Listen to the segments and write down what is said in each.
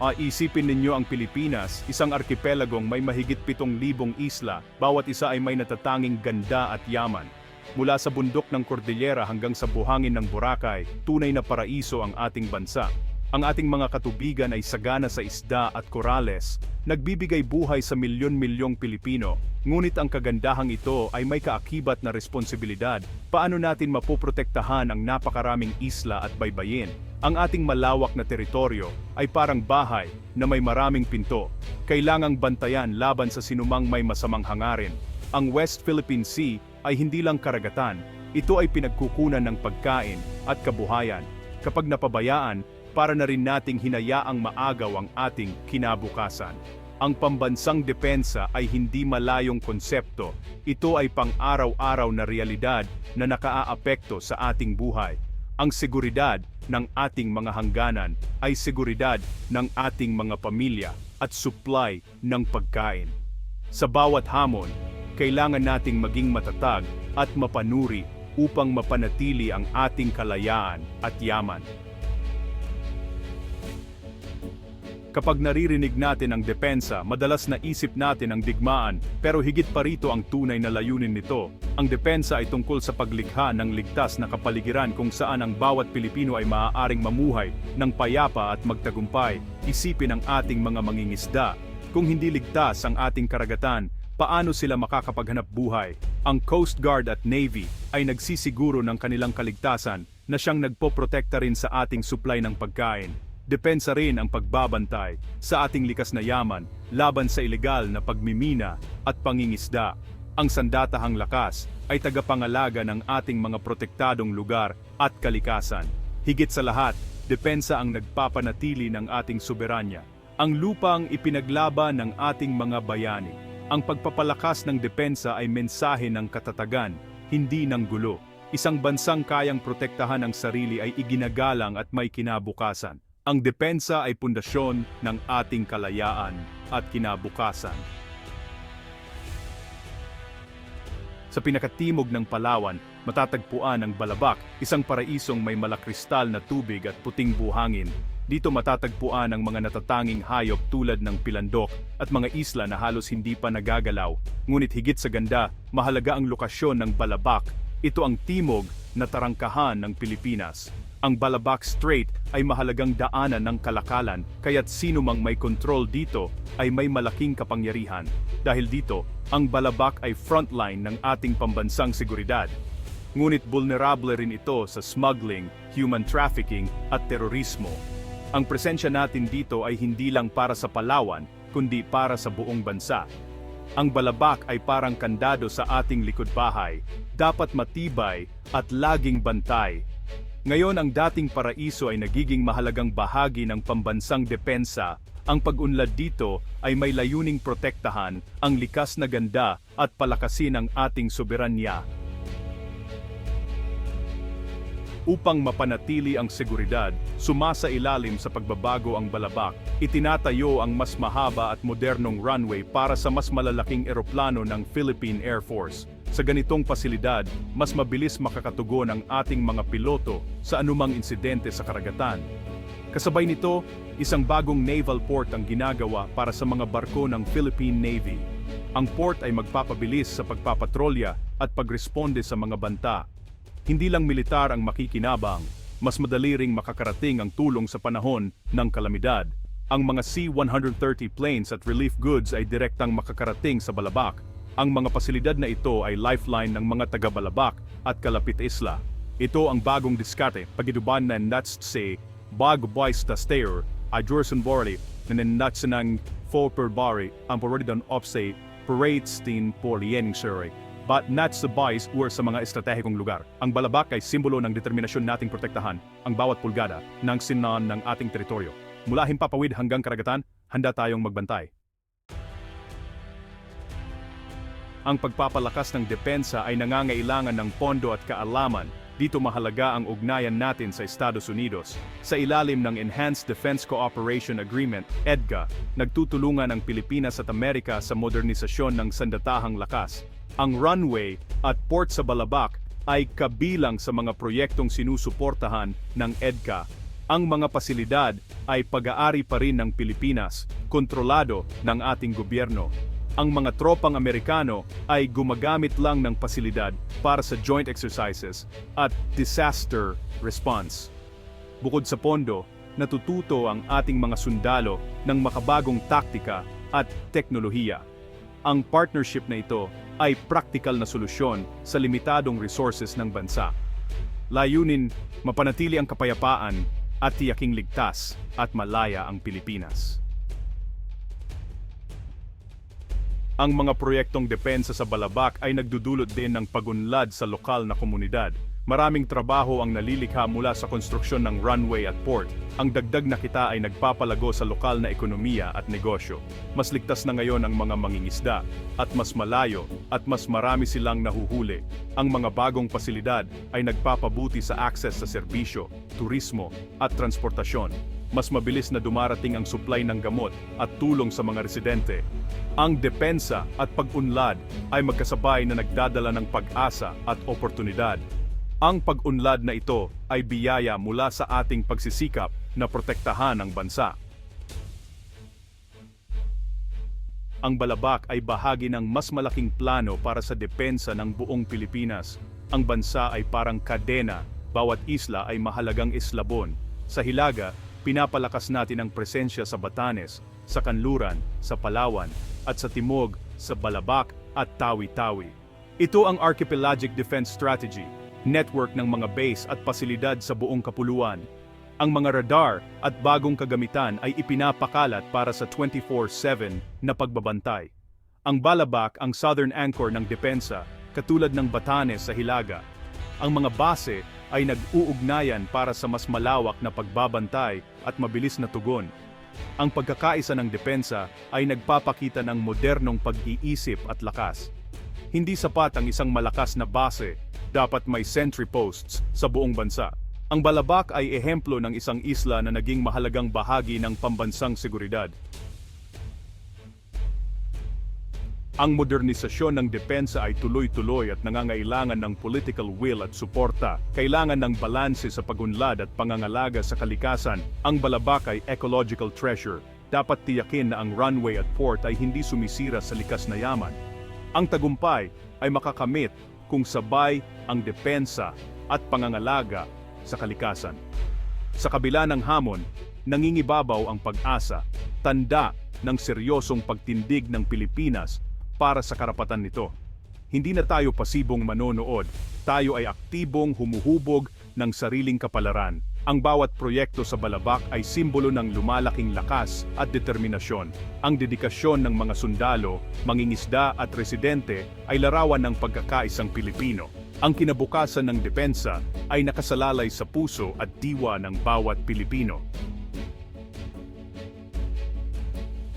Ah, isipin ninyo ang Pilipinas, isang arkipelagong may mahigit 7,000 isla, bawat isa ay may natatanging ganda at yaman. Mula sa bundok ng Cordillera hanggang sa buhangin ng Boracay, tunay na paraiso ang ating bansa. Ang ating mga katubigan ay sagana sa isda at korales, nagbibigay buhay sa milyon-milyong Pilipino. Ngunit ang kagandahang ito ay may kaakibat na responsibilidad. Paano natin mapoprotektahan ang napakaraming isla at baybayin? Ang ating malawak na teritoryo ay parang bahay na may maraming pinto. Kailangang bantayan laban sa sinumang may masamang hangarin. Ang West Philippine Sea ay hindi lang karagatan, ito ay pinagkukunan ng pagkain at kabuhayan. Kapag napabayaan, para na rin nating hinayaang maagaw ang ating kinabukasan. Ang pambansang depensa ay hindi malayong konsepto, ito ay pang-araw-araw na realidad na nakaaapekto sa ating buhay. Ang seguridad ng ating mga hangganan ay seguridad ng ating mga pamilya at supply ng pagkain. Sa bawat hamon, kailangan nating maging matatag at mapanuri upang mapanatili ang ating kalayaan at yaman. Kapag naririnig natin ang depensa, madalas naisip natin ang digmaan, pero higit pa rito ang tunay na layunin nito. Ang depensa ay tungkol sa paglikha ng ligtas na kapaligiran kung saan ang bawat Pilipino ay maaaring mamuhay ng payapa at magtagumpay. Isipin ang ating mga mangingisda. Kung hindi ligtas ang ating karagatan, paano sila makakapaghanap buhay? Ang Coast Guard at Navy ay nagsisiguro ng kanilang kaligtasan na siyang nagpoprotekta rin sa ating supply ng pagkain. Depensa rin ang pagbabantay sa ating likas na yaman laban sa ilegal na pagmimina at pangingisda. Ang sandatahang lakas ay tagapangalaga ng ating mga protektadong lugar at kalikasan. Higit sa lahat, depensa ang nagpapanatili ng ating soberanya. Ang lupang ipinaglaban ng ating mga bayani. Ang pagpapalakas ng depensa ay mensahe ng katatagan, hindi ng gulo. Isang bansang kayang protektahan ang sarili ay iginagalang at may kinabukasan. Ang depensa ay pundasyon ng ating kalayaan at kinabukasan. Sa pinakatimog ng Palawan, matatagpuan ang Balabak, isang paraisong may malakristal na tubig at puting buhangin. Dito matatagpuan ang mga natatanging hayop tulad ng pilandok at mga isla na halos hindi pa nagagalaw. Ngunit higit sa ganda, mahalaga ang lokasyon ng Balabak. Ito ang timog na tarangkahan ng Pilipinas. Ang Balabac Strait ay mahalagang daanan ng kalakalan, kaya't sino mang may control dito ay may malaking kapangyarihan. Dahil dito, ang Balabac ay frontline ng ating pambansang seguridad. Ngunit vulnerable rin ito sa smuggling, human trafficking at terorismo. Ang presensya natin dito ay hindi lang para sa Palawan, kundi para sa buong bansa. Ang Balabac ay parang kandado sa ating likod bahay, dapat matibay at laging bantay ngayon ang dating paraiso ay nagiging mahalagang bahagi ng pambansang depensa. Ang pag-unlad dito ay may layuning protektahan ang likas na ganda at palakasin ang ating soberanya. Upang mapanatili ang seguridad, sumasa ilalim sa pagbabago ang balabak, itinatayo ang mas mahaba at modernong runway para sa mas malalaking eroplano ng Philippine Air Force. Sa ganitong pasilidad, mas mabilis makakatugon ang ating mga piloto sa anumang insidente sa karagatan. Kasabay nito, isang bagong naval port ang ginagawa para sa mga barko ng Philippine Navy. Ang port ay magpapabilis sa pagpapatrolya at pagresponde sa mga banta. Hindi lang militar ang makikinabang, mas madali ring makakarating ang tulong sa panahon ng kalamidad. Ang mga C-130 planes at relief goods ay direktang makakarating sa Balabac ang mga pasilidad na ito ay lifeline ng mga taga-Balabak at Kalapit Isla. Ito ang bagong diskarte pagiduban na nuts say bago boys ta stayer a Jorson Borley na nuts ng for per bari ang parodidan of say parade steen por liening survey. But not sa boys or sa mga estratehikong lugar. Ang balabak ay simbolo ng determinasyon nating protektahan ang bawat pulgada ng sinan ng ating teritoryo. Mula himpapawid hanggang karagatan, handa tayong magbantay. Ang pagpapalakas ng depensa ay nangangailangan ng pondo at kaalaman. Dito mahalaga ang ugnayan natin sa Estados Unidos. Sa ilalim ng Enhanced Defense Cooperation Agreement, EDCA, nagtutulungan ang Pilipinas at Amerika sa modernisasyon ng sandatahang lakas. Ang runway at port sa Balabac ay kabilang sa mga proyektong sinusuportahan ng EDCA. Ang mga pasilidad ay pag-aari pa rin ng Pilipinas, kontrolado ng ating gobyerno. Ang mga tropang Amerikano ay gumagamit lang ng pasilidad para sa joint exercises at disaster response. Bukod sa pondo, natututo ang ating mga sundalo ng makabagong taktika at teknolohiya. Ang partnership na ito ay praktikal na solusyon sa limitadong resources ng bansa. Layunin, mapanatili ang kapayapaan at tiyaking ligtas at malaya ang Pilipinas. Ang mga proyektong depensa sa Balabak ay nagdudulot din ng pagunlad sa lokal na komunidad. Maraming trabaho ang nalilikha mula sa konstruksyon ng runway at port. Ang dagdag na kita ay nagpapalago sa lokal na ekonomiya at negosyo. Mas ligtas na ngayon ang mga mangingisda, at mas malayo, at mas marami silang nahuhuli. Ang mga bagong pasilidad ay nagpapabuti sa access sa serbisyo, turismo, at transportasyon mas mabilis na dumarating ang supply ng gamot at tulong sa mga residente. Ang depensa at pag-unlad ay magkasabay na nagdadala ng pag-asa at oportunidad. Ang pag-unlad na ito ay biyaya mula sa ating pagsisikap na protektahan ang bansa. Ang balabak ay bahagi ng mas malaking plano para sa depensa ng buong Pilipinas. Ang bansa ay parang kadena, bawat isla ay mahalagang eslabon. Sa Hilaga, pinapalakas natin ang presensya sa Batanes, sa Kanluran, sa Palawan, at sa Timog, sa Balabak at Tawi-Tawi. Ito ang Archipelagic Defense Strategy, network ng mga base at pasilidad sa buong kapuluan. Ang mga radar at bagong kagamitan ay ipinapakalat para sa 24-7 na pagbabantay. Ang Balabak ang southern anchor ng depensa, katulad ng Batanes sa Hilaga. Ang mga base ay nag-uugnayan para sa mas malawak na pagbabantay at mabilis na tugon. Ang pagkakaisa ng depensa ay nagpapakita ng modernong pag-iisip at lakas. Hindi sapat ang isang malakas na base, dapat may sentry posts sa buong bansa. Ang Balabak ay ehemplo ng isang isla na naging mahalagang bahagi ng pambansang seguridad. Ang modernisasyon ng depensa ay tuloy-tuloy at nangangailangan ng political will at suporta. Kailangan ng balanse sa pagunlad at pangangalaga sa kalikasan. Ang balabak ay ecological treasure. Dapat tiyakin na ang runway at port ay hindi sumisira sa likas na yaman. Ang tagumpay ay makakamit kung sabay ang depensa at pangangalaga sa kalikasan. Sa kabila ng hamon, nangingibabaw ang pag-asa, tanda ng seryosong pagtindig ng Pilipinas para sa karapatan nito. Hindi na tayo pasibong manonood, tayo ay aktibong humuhubog ng sariling kapalaran. Ang bawat proyekto sa Balabak ay simbolo ng lumalaking lakas at determinasyon. Ang dedikasyon ng mga sundalo, mangingisda at residente ay larawan ng pagkakaisang Pilipino. Ang kinabukasan ng depensa ay nakasalalay sa puso at diwa ng bawat Pilipino.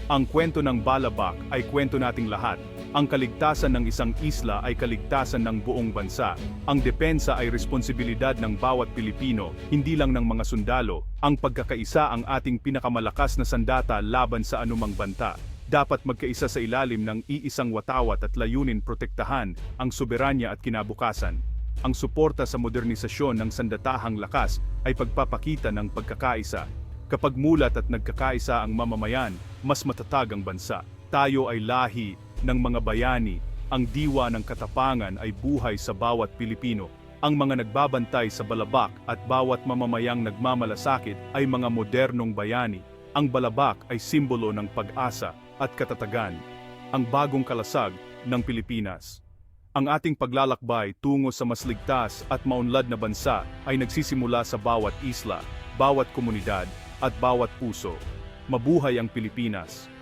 Ang kwento ng Balabak ay kwento nating lahat. Ang kaligtasan ng isang isla ay kaligtasan ng buong bansa. Ang depensa ay responsibilidad ng bawat Pilipino, hindi lang ng mga sundalo. Ang pagkakaisa ang ating pinakamalakas na sandata laban sa anumang banta. Dapat magkaisa sa ilalim ng iisang watawat at layunin protektahan ang soberanya at kinabukasan. Ang suporta sa modernisasyon ng sandatahang lakas ay pagpapakita ng pagkakaisa. Kapag mulat at nagkakaisa ang mamamayan, mas matatag ang bansa. Tayo ay lahi ng mga bayani, ang diwa ng katapangan ay buhay sa bawat Pilipino. Ang mga nagbabantay sa balabak at bawat mamamayang nagmamalasakit ay mga modernong bayani. Ang balabak ay simbolo ng pag-asa at katatagan, ang bagong kalasag ng Pilipinas. Ang ating paglalakbay tungo sa mas ligtas at maunlad na bansa ay nagsisimula sa bawat isla, bawat komunidad, at bawat puso. Mabuhay ang Pilipinas!